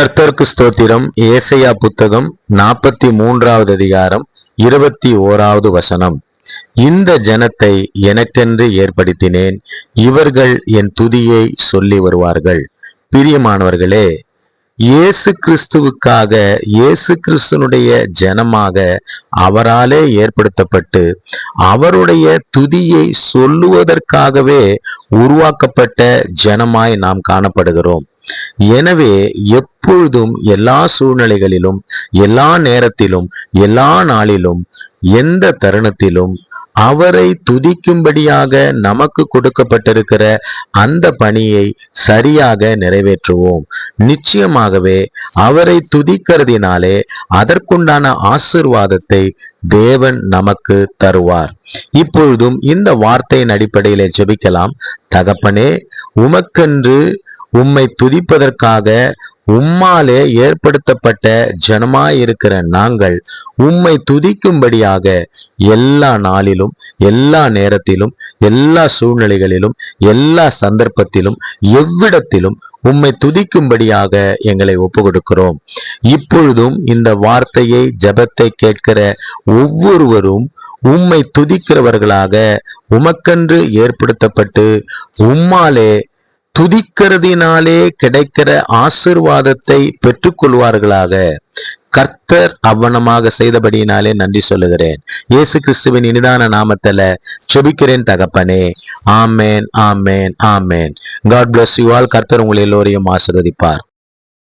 கர்த்தர்க்கு ஸ்தோத்திரம். ஏசையா புத்தகம் நாற்பத்தி மூன்றாவது அதிகாரம் இருபத்தி ஓராவது வசனம். இந்த ஜனத்தை எனக்கென்று ஏற்படுத்தினேன். இவர்கள் என் துதியை சொல்லி வருவார்கள். பிரியமானவர்களே இயேசு கிறிஸ்துவுக்காக இயேசு கிறிஸ்துனுடைய ஜனமாக அவராலே ஏற்படுத்தப்பட்டு அவருடைய துதியை சொல்லுவதற்காகவே உருவாக்கப்பட்ட ஜனமாய் நாம் காணப்படுகிறோம். எனவே எப்பொழுதும் எல்லா சூழ்நிலைகளிலும் எல்லா நேரத்திலும் எல்லா நாளிலும் எந்த தருணத்திலும் அவரை துதிக்கும்படியாக நமக்கு கொடுக்கப்பட்டிருக்கிற அந்த பணியை சரியாக நிறைவேற்றுவோம். நிச்சயமாகவே அவரை துதிக்கிறதினாலே அதற்குண்டான ஆசிர்வாதத்தை தேவன் நமக்கு தருவார். இப்பொழுதும் இந்த வார்த்தையின் அடிப்படையிலே ஜெபிக்கலாம். தகப்பனே உமக்கென்று உம்மை துதிப்பதற்காக உம்மாலே ஏற்படுத்தப்பட்ட ஜனமாயிருக்கிற நாங்கள் உம்மை துதிக்கும்படியாக எல்லா நாளிலும் எல்லா நேரத்திலும் எல்லா சூழ்நிலைகளிலும் எல்லா சந்தர்ப்பத்திலும் எவ்விடத்திலும் உம்மை துதிக்கும்படியாக எங்களை ஒப்பு கொடுக்கிறோம் இப்பொழுதும் இந்த வார்த்தையை ஜபத்தை கேட்கிற ஒவ்வொருவரும் உம்மை துதிக்கிறவர்களாக உமக்கென்று ஏற்படுத்தப்பட்டு உம்மாலே துதிக்கிறதினாலே கிடைக்கிற ஆசிர்வாதத்தை பெற்றுக்கொள்வார்களாக. கர்த்தர் அவ்வனமாக செய்தபடியினாலே நன்றி சொல்லுகிறேன். இயேசு கிறிஸ்துவின் இனிதான நாமத்துல செபிக்கிறேன் தகப்பனே. ஆமேன் ஆமேன் ஆமேன். காட் பிளஸ் யூ ஆல் கர்த்தர் உங்களை எல்லோரையும் ஆசிர்வதிப்பார்.